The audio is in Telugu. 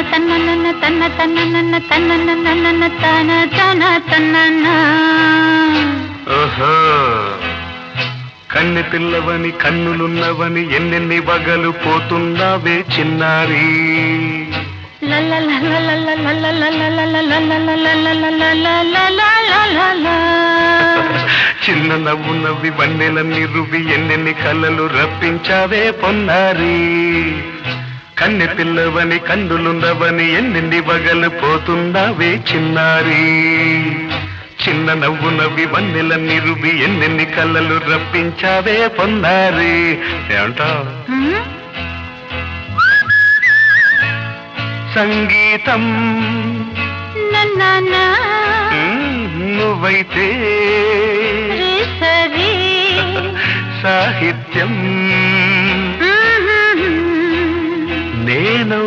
తన్న తన్న నన్న తన్న తన్న నన్న తన్న నన్న నన్న తన తన తన్న కన్నె పిల్లవని కన్నులున్నవని ఎన్నెన్ని వగలు పోతున్నావే చిన్నారి చిన్న నవ్వు నవ్వి వన్నెల నిరువి ఎన్నెన్ని కళ్ళలు రప్పించావే పొన్నారి కన్నె పిల్లవని కన్నులున్నవని ఎన్నెన్ని వగలు పోతున్నావే చిన్నారి? చిన్న నవ్వు నవ్వి వన్నెల నిరువి ఎన్నెన్ని కళ్ళలు రప్పించావే పొన్నారి? ఏమంటావు సంగీతం. నువ్వైతే సాహిత్యం.